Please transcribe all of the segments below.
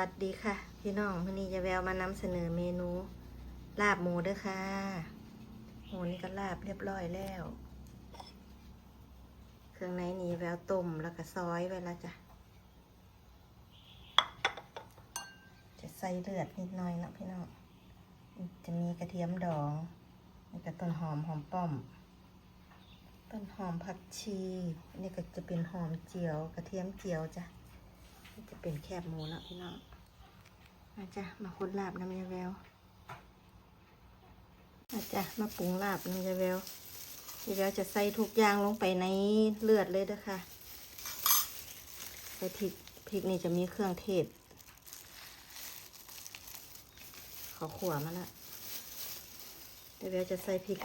วัสดีค่ะ พี่น้องวันนี้จะแววมานำเสนอเมนู ลาบหมูด้อค่ะหมูนี่ก็ลาบเรียบร้อยแล้ว เครื่องในนี่แววต้มแล้วก็ซอยไว้แล้วจ้ะ จะใส่เลือดนิดหน่อยนะพี่น้อง จะมีกระเทียมดองแล้วก็ต้นหอมหอมป้อม ต้นหอมผักชีนนี้ก็จะเป็นหอมเจียว กระเทียมเจียวจ้ะ จะเป็นแคบหมูแล้วพี่น้องอาจจะมาคนลาบน้ำยาแววอาจจะมาปรุงลาบน้ำยาแววยาแววจะใส่ทุกอย่างลงไปในเลือดเลยเด้อค่ะใส่พริกพริกนี่จะมีเครื่องเทศขอขวมาละยายแววจะใส่พริก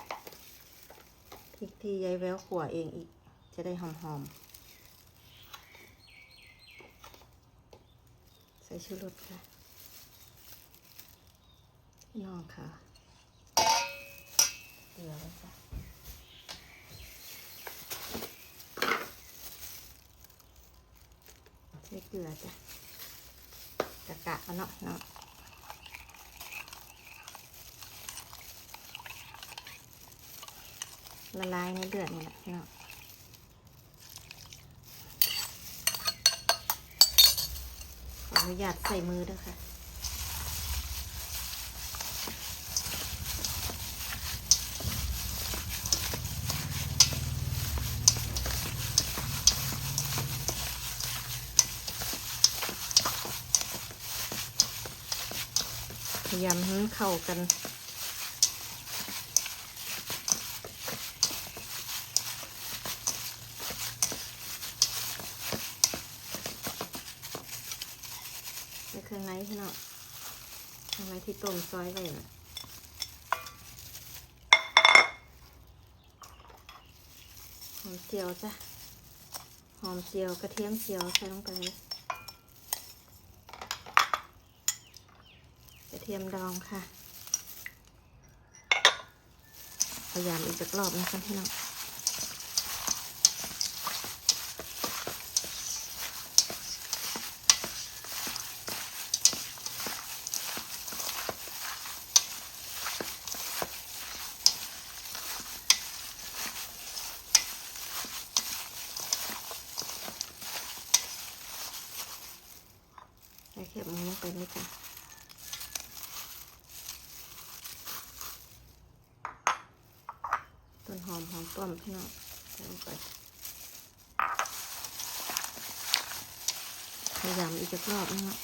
พริกที่ยายแววขวเองอีก จะได้หอมๆ ส่ชูรสค่ะน้องค่ะเกลือจ้ะใส่เกลือจ้ะกะกะเอาเนาะเนาะละลายในเลือดนี่แหละพี่น้อง ออนุญาตใส่มือด้วยค่ะพยายามให้เข้ากัน เครื่องในพี่น้องเครื่องในที่ต้มซอยไว้นะหอมเจียวจ้ะ หอมเจียวกระเทียมเจียวใส่ลงไป กระเทียมดองค่ะ พยายามอีกสักรอบนะคะพี่น้อง ใส่เข็บหมูลงไปเลยจ้ะต้นหอมหอมป้อม พี่น้องใส่ลงไปพยายามอีกสักรอบนะฮะ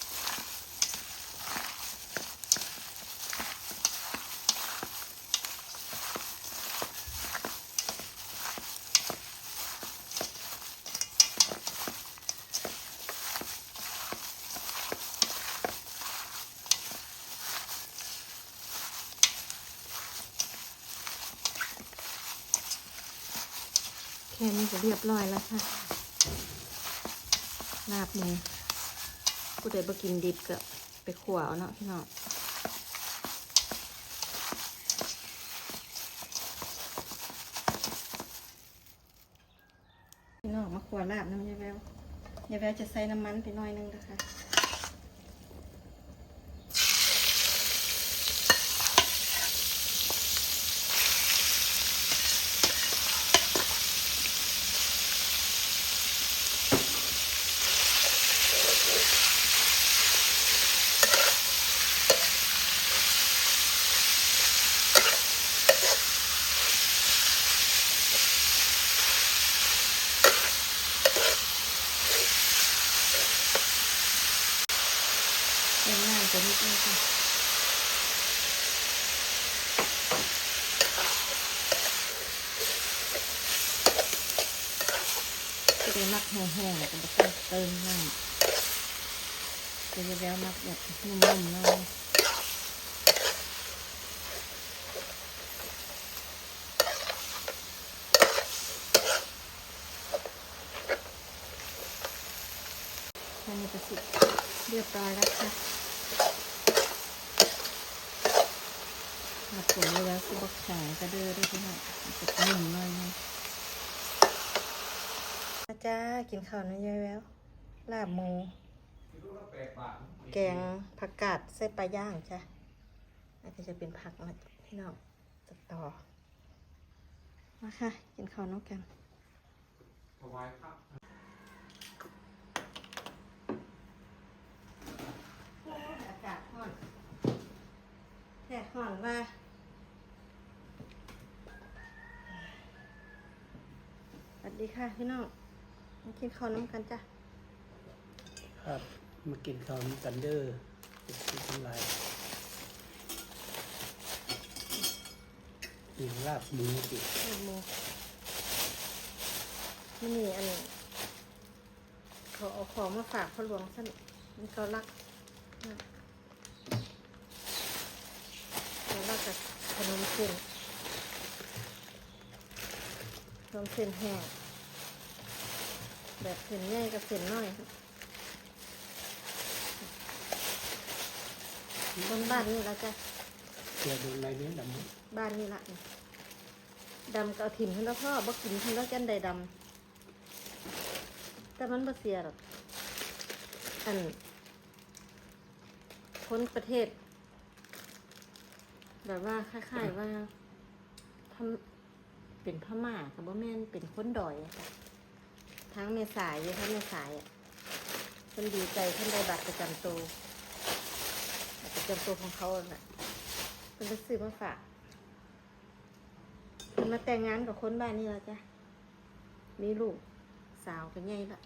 แค่นี้ก็เรียบร้อยแล้วค่ะ ลาบหมูผู้ใดบ่กินดิบก็ไปขัวเอาเนาะพี่น้องพี่น้องมาขวลาบน้ำยายแววยายแววจะใส่น้ำมันไปหน่อยนึงนะคะ เป็น น้ำจะนิดนึงค่ะจะได้มักแห้งๆแต่ไม่ต้องเติมน้ำจะได้แล้วมักแบบนุ่มๆหน่อยอันนี้ก็สิเรียบร้อยแล้วค่ะ มาปุ๋ยแล้วคือบักแข็งกระเดือด้วยพี่น้องจะนิ่มหน่อยนึงอาจ้ากินข้าวน้ำยายแววลาบหมูลูกละแปดบาทแกงผักกาดใส่ปลาย่างจ้ะอันนี้จะเป็นผักนะพี่น้องตัดต่อมาค่ะ กินข้าวน้องกันถวายพระอากาศร้อนแดดร้อนว่า ดีค่ะพี่น้องมากินข้าวน้ำกันจ้ะครับมากินข้าวนี้กันเด้อเป็นทั้งหลายมีลาบหมูติข้าวหมูที่นี่อันนี้เขาเอาของมาฝากพ่อหลวงสั้นมันเขารักนะเขารักกับขนมเส้นขนมเส้นแห้ง แบบเส้นใหญ่กับเส้นน้อยครับบนบ้านนี่แล้วจ้ะเกี่ยวดูในนี้ดำบ้านนี่ละนี่ดำก็เอาถิ่มให้แล้วพ่อบ่กินให้แล้วจันใดดำแต่มันบ่เสียหรอกอันคนประเทศ แบบว่าคล้ายๆว่าทำเป็นพม่ากับบ่แม่นเป็นคนดอยอะค่ะ ทั้งเมษายอยู่ทั้งเมษายอะเพิ่นดีใจเพิ่นได้บัตรประจำตัวบัตรประจำตัวของเขาแหละเพิ่นไปซื้อมาฝากเพิ่นมาแต่งงานกับคนบ้านนี่แล้วจ้ะมีลูกสาวเป็นไงละ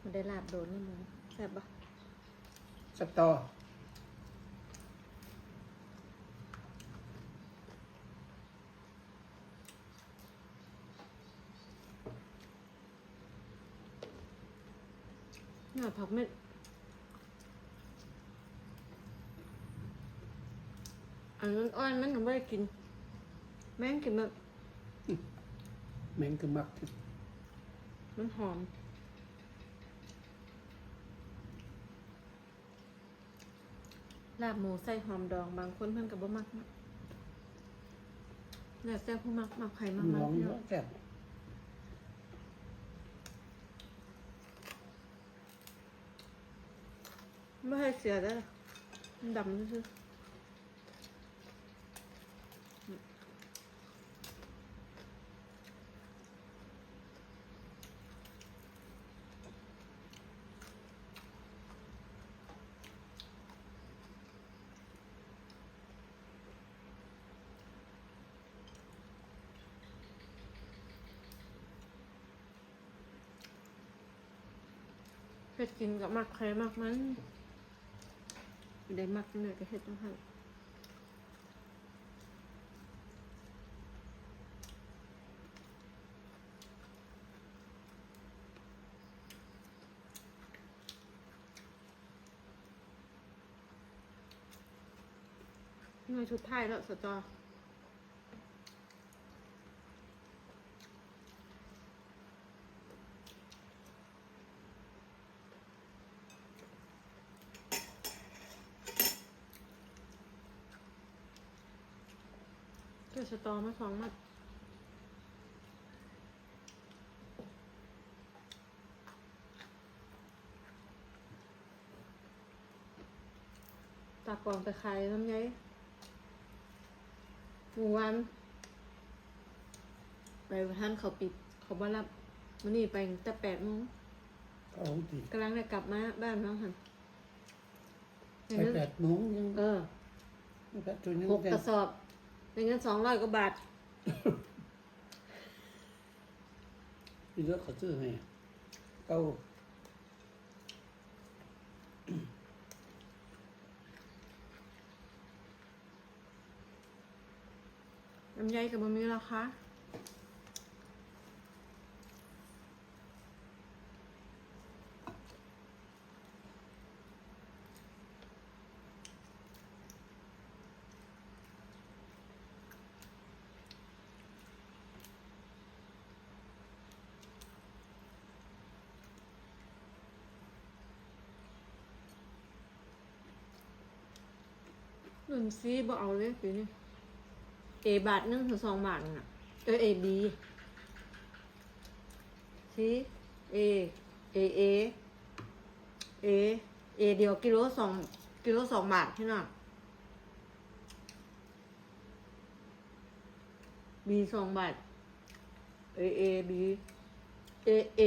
มันได้ลาบโดนนี่มึงแซ่บปะสตอ น่าผักเม็ดอันนั้นอ้อยมันทำไม่ได้กิน แม่งกินแบบแมงคือมักที่มันหอม ลาบหมูใส่หอมดอง บางคนเพิ่นกับบ่มักนะแล้วแต่ผู้มักมักไข่มักมันน้องพี่เยน้ออะงแซ่บ ไม่ให้เสียได้อมันดำซื่อเผ็ดกินกับมักไข่มักมัน ได้มักเนื้อก็เฮ็ดต้องให้หน่วยชุดไทายแล้วสจอ สตอมาสองมัดตากล่องไปขายทำไงหมู่วัน ไปท่านเขาปิด เขาบ่รับมันนี่ไปตั้งแต่แปดโมงเอาติกำลังจะกลับมาบ้านน้องหันไปแปดโมงยังเออ แปดตัวนึงหกกระสอบ เป็นเงินสองร้อยกว่าบาทพี่เลือกเขาซื้อให้เก้าลำไยกับบะหมี่ราคา หนึ่งซีบ่เอาเลยปีนี้เอบาทนึงถึงสองบาทน่ะเออเอบีซีเอเอเอเอเอเดียวกิโลสองกิโลสองบาทพี่น้องบีสองบาทเอเอบีเอเอ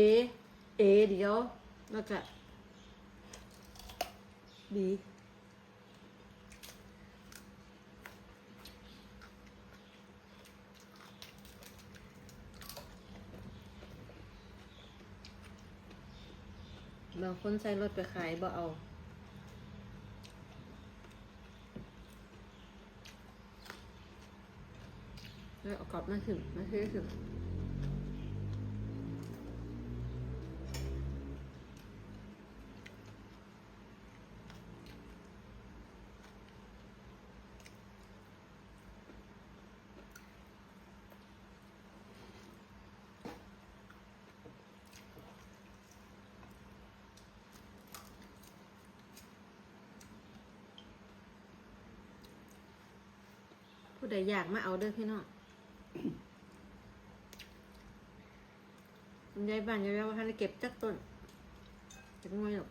เอเดียวแล้วก็บี บางคนใส่รถไปขายบ่เอาแล้วเอากลับมาถึงมาซื้อถึง ผู้ใดอยากมาเอาเด้อพี่น้องคุณยายบ้านยายแววว่าท่านได้เก็บจักต้นจะงวยหรอก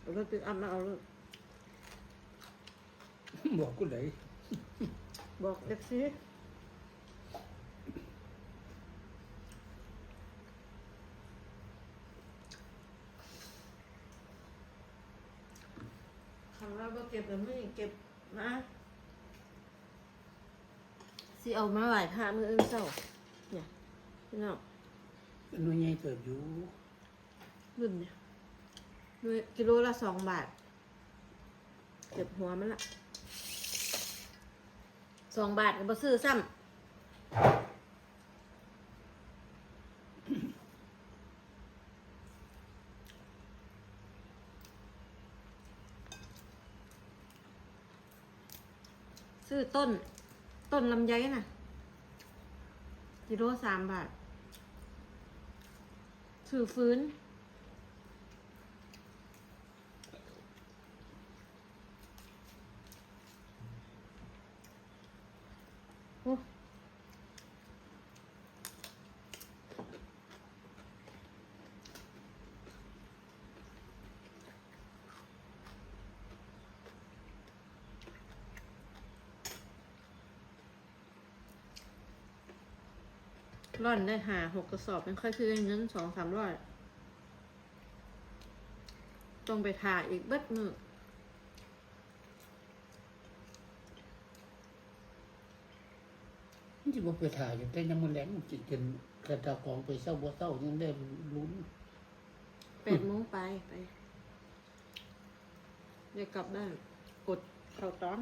เอารถปิกอัพมาเอารถบอกกูเลยบอกเด็กซิ คำว่าบ่เก็บแล้วไม่เก็บนะสิเอามาไหวพระมืออื่นเศร้าเนี่ยพี่น้องหน่วยใหญ่เติบอยู่รุ่นเนี่ยด้วยกิโลละสองบาท เก็บหัวมันละสองบาทก็บ่ซื้อซ้ำ ซื้อต้น ต้นลำไยน่ะกิโลสามบาทถือฟื้น ร่อนได้หาหกกระสอบเป็นค่อยคือเงินสองสามร้อยต้องไปถ่ายอีกเบิดมือมันจะบอกไปถ่ายอยู่แต่ยังมันแรงจิตจนกระตากองไปเศร้าบ่เศร้ายังได้ลุ้นแปดโมงไปไปเดี๋ยวกลับบ้านกดข้าวต้อน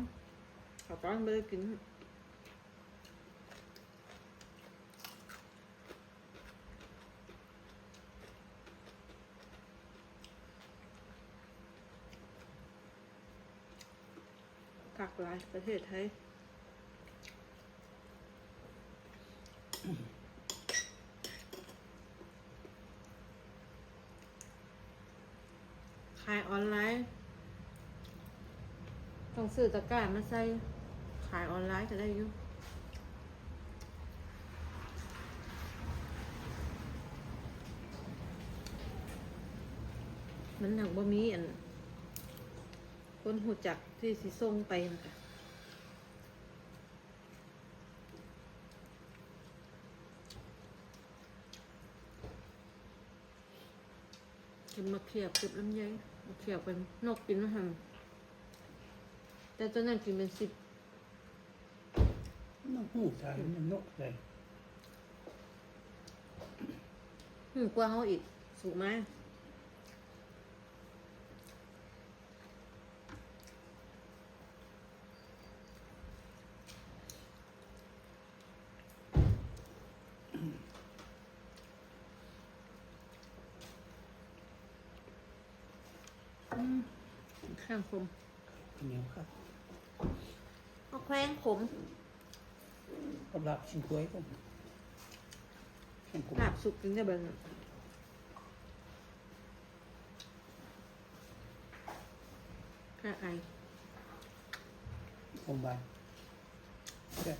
ข้าวต้อนไม่ได้กิน กักหลายประเทศไทยขายออนไลน์ ต้องซื้อตะกร้ามาใส่ ขายออนไลน์ก็ได้อยู่มันหนังบ่มีอัน คนหูจักที่สิส่งไปนะคะเก็บมาเขียบเก็บลำไยมาเขียบเป็นนกกินมาหันแต่ตัวนั้นกินเป็นสิบน้องหูสายมันนกเลยหืมกว่าเขาอีก สูงมาก ข้างคมเหนียวครับเอาแคว้งขมกับลาบชิ้นกล้วยก็แข็งกว่าลาบสุกกินได้เบิ่งข้าไอผมบานแซ่บ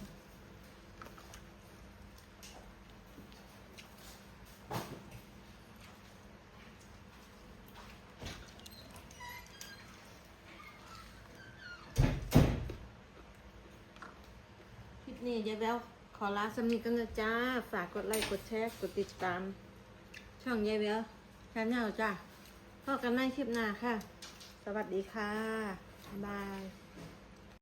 คลิป นี้ยายแววขอลาสำนีกันนะจ้า ฝากกดไลค์ กดแชร์ กดติดตาม ช่องยายแววชาแนลจ้าพบกันในคลิปหน้าค่ะ สวัสดีค่ะ บ๊ายบาย